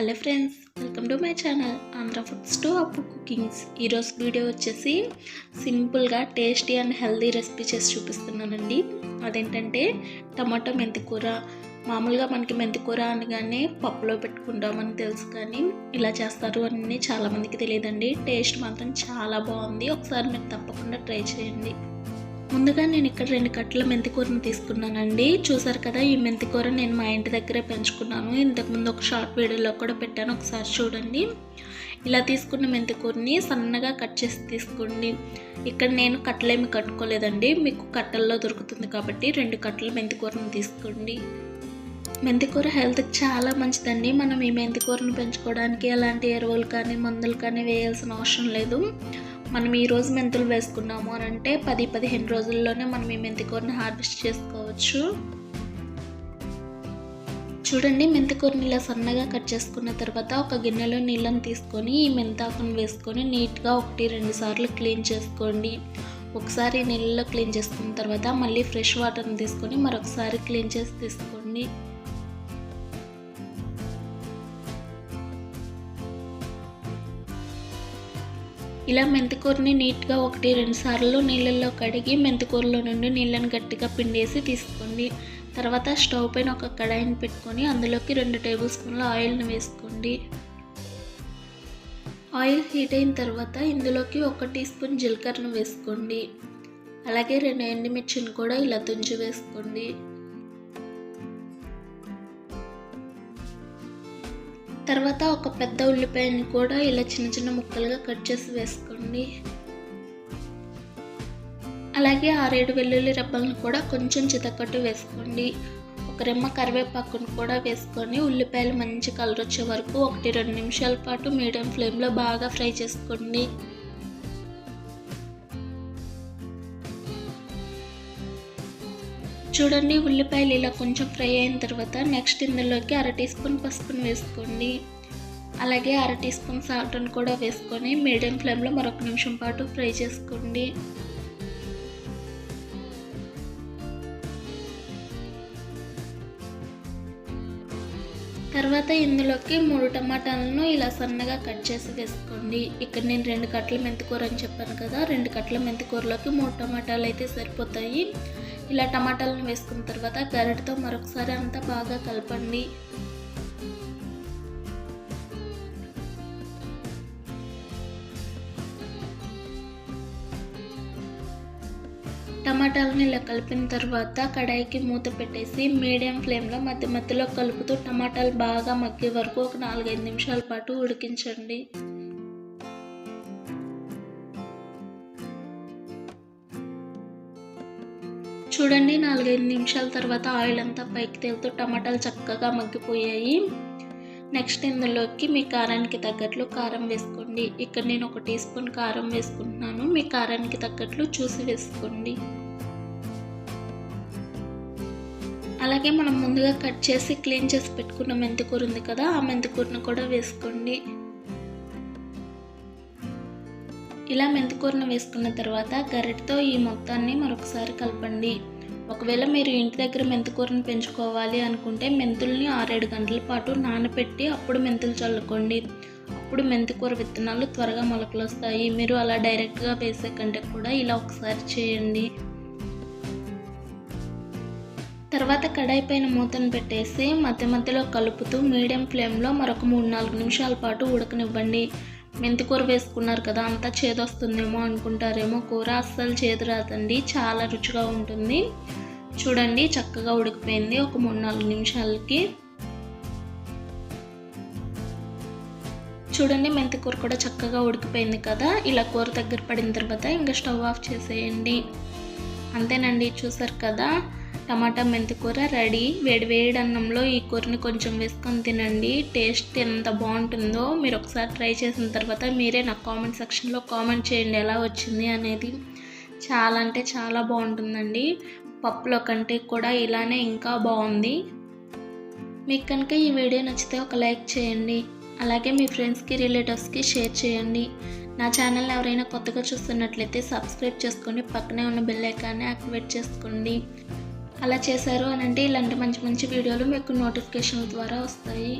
Hello friends welcome to my channel Andhra foods to Appu cookings. ఈరోజు video వచ్చేసి సింపుల్గా tasty and healthy recipe చేసి చూపిస్తున్నానండి. అదేంటంటే టమాటో మెంతికూర. మామూలుగా మనకి మెంతికూర అనగానే పప్పులో పెట్టుకుంటామని తెలుసు కానీ ఇలా చేస్తారు అని చాలామందికి తెలియదండి. టేస్ట్ మాత్రం చాలా బాగుంది. ఒకసారి మీరు తప్పకుండా ట్రై చేయండి. ముందుగా నేను ఇక్కడ రెండు కట్టల మెంతికూరను తీసుకున్నానండి. చూసారు కదా ఈ మెంతికూర నేను మా ఇంటి దగ్గరే పెంచుకున్నాను. ఇంతకుముందు ఒక షార్ట్ వీడియోలో కూడా పెట్టాను ఒకసారి చూడండి. ఇలా తీసుకున్న మెంతికూరని సన్నగా కట్ చేసి తీసుకోండి. ఇక్కడ నేను కట్టలేమి కట్టుకోలేదండి. మీకు కట్టల్లో దొరుకుతుంది కాబట్టి రెండు కట్టల మెంతికూరను తీసుకోండి. మెంతికూర హెల్త్కి చాలా మంచిదండి. మనం ఈ మెంతికూరను పెంచుకోవడానికి ఎలాంటి ఎరువులు కానీ మందులు కానీ వేయాల్సిన అవసరం లేదు. మనం ఈ రోజు మెంతులు వేసుకున్నాము అని అంటే పది పదిహేను రోజుల్లోనే మనం ఈ మెంతికూరని హార్వెస్ట్ చేసుకోవచ్చు. చూడండి మెంతికూరని ఇలా సన్నగా కట్ చేసుకున్న తర్వాత ఒక గిన్నెలో నీళ్ళని తీసుకొని ఈ మెంతాకును వేసుకొని నీట్గా ఒకటి రెండు సార్లు క్లీన్ చేసుకోండి. ఒకసారి నీళ్ళలో క్లీన్ చేసుకున్న తర్వాత మళ్ళీ ఫ్రెష్ వాటర్ని తీసుకొని మరొకసారి క్లీన్ చేసి తీసుకోండి. ఇలా మెంతికూరని నీట్గా ఒకటి రెండు సార్లు నీళ్ళల్లో కడిగి మెంతికూరలో నుండి నీళ్ళని గట్టిగా పిండేసి తీసుకోండి. తర్వాత స్టవ్ పైన ఒక కడాయిని పెట్టుకొని అందులోకి రెండు టేబుల్ స్పూన్ల ఆయిల్ని వేసుకోండి. ఆయిల్ హీట్ అయిన తర్వాత ఇందులోకి ఒక టీ స్పూన్ జీలకర్రను వేసుకోండి. అలాగే రెండు ఎండుమిర్చిని కూడా ఇలా తుంచి వేసుకోండి. తర్వాత ఒక పెద్ద ఉల్లిపాయని కూడా ఇలా చిన్న చిన్న ముక్కలుగా కట్ చేసి వేసుకోండి. అలాగే ఆరేడు వెల్లుల్లి రెబ్బలను కూడా కొంచెం చితకట్టు వేసుకోండి. ఒక రెమ్మ కరివేపాకును కూడా వేసుకొని ఉల్లిపాయలు మంచి కలర్ వచ్చే వరకు ఒకటి రెండు నిమిషాల పాటు మీడియం ఫ్లేమ్లో బాగా ఫ్రై చేసుకోండి. చూడండి ఉల్లిపాయలు ఇలా కొంచెం ఫ్రై అయిన తర్వాత నెక్స్ట్ ఇందులోకి అర టీ స్పూన్ పసుపుని వేసుకోండి. అలాగే అర టీ స్పూన్ సాల్ట్ని కూడా వేసుకొని మీడియం ఫ్లేమ్లో మరొక నిమిషం పాటు ఫ్రై చేసుకోండి. తర్వాత ఇందులోకి మూడు టమాటాలను ఇలా సన్నగా కట్ చేసి వేసుకోండి. ఇక్కడ నేను రెండు కట్టల మెంతికూర అని చెప్పాను కదా రెండు కట్టల మెంతికూరలోకి మూడు టమాటాలు అయితే సరిపోతాయి. ఇలా టమాటాలను వేసుకున్న తర్వాత గరిటతో మరొకసారి అంతా బాగా కలపండి. టమాటాలను ఇలా కలిపిన తర్వాత కడాయికి మూత పెట్టేసి మీడియం ఫ్లేమ్లో మధ్య మధ్యలో కలుపుతూ టమాటాలు బాగా మగ్గే వరకు ఒక నాలుగైదు నిమిషాల పాటు ఉడికించండి. చూడండి నాలుగైదు నిమిషాల తర్వాత ఆయిల్ అంతా పైకి తేలుతూ టమాటాలు చక్కగా మగ్గిపోయాయి. నెక్స్ట్ ఇందులోకి మీ కారానికి తగ్గట్లు కారం వేసుకోండి. ఇక్కడ నేను ఒక టీ స్పూన్ కారం వేసుకుంటున్నాను. మీ కారానికి తగ్గట్లు చూసి వేసుకోండి. అలాగే మనం ముందుగా కట్ చేసి క్లీన్ చేసి పెట్టుకున్న మెంతికూర ఉంది కదా ఆ మెంతికూరను కూడా వేసుకోండి. ఇలా మెంతికూరను వేసుకున్న తర్వాత గరిటతో ఈ మొత్తాన్ని మరొకసారి కలపండి. ఒకవేళ మీరు ఇంటి దగ్గర మెంతికూరను పెంచుకోవాలి అనుకుంటే మెంతుల్ని ఆరేడు గంటల పాటు నానబెట్టి అప్పుడు మెంతులు చల్లుకోండి. అప్పుడు మెంతికూర విత్తనాలు త్వరగా మొలకలు వస్తాయి మీరు అలా డైరెక్ట్గా వేసే కంటే కూడా ఇలా ఒకసారి చేయండి. తర్వాత కడాయి పైన మూతను పెట్టేసి మధ్య మధ్యలో కలుపుతూ మీడియం ఫ్లేమ్లో మరొక మూడు నాలుగు నిమిషాల పాటు ఉడకనివ్వండి. మెంతికూర వేసుకున్నారు కదా అంతా చేదొస్తుందేమో అనుకుంటారేమో. కూర అస్సలు చేదు రాదండి చాలా రుచిగా ఉంటుంది. చూడండి చక్కగా ఉడికిపోయింది ఒక మూడు నాలుగు నిమిషాలకి. చూడండి మెంతికూర కూడా చక్కగా ఉడికిపోయింది కదా. ఇలా కూర దగ్గర పడిన తర్వాత ఇంకా స్టవ్ ఆఫ్ చేసేయండి. అంతేనండి చూసారు కదా. టమాటా మెంతికూర రెడీ. వేడి వేడి అన్నంలో ఈ కూరని కొంచెం వేసుకొని తినండి. టేస్ట్ ఎంత బాగుంటుందో మీరు ఒకసారి ట్రై చేసిన తర్వాత మీరే నాకు కామెంట్ సెక్షన్లో కామెంట్ చేయండి ఎలా వచ్చింది అనేది. చాలా అంటే చాలా బాగుంటుందండి. పప్పులో కంటే కూడా ఇలానే ఇంకా బాగుంది. మీకు కనుక ఈ వీడియో నచ్చితే ఒక లైక్ చేయండి. అలాగే మీ ఫ్రెండ్స్కి రిలేటివ్స్కి షేర్ చేయండి. నా ఛానల్ ఎవరైనా కొత్తగా చూస్తున్నట్లయితే సబ్స్క్రైబ్ చేసుకొని పక్కనే ఉన్న బెల్ ఐకాన్ని యాక్టివేట్ చేసుకోండి. అలా చేశారు అని అంటే ఇలాంటి మంచి మంచి వీడియోలు మీకు నోటిఫికేషన్ ద్వారా వస్తాయి.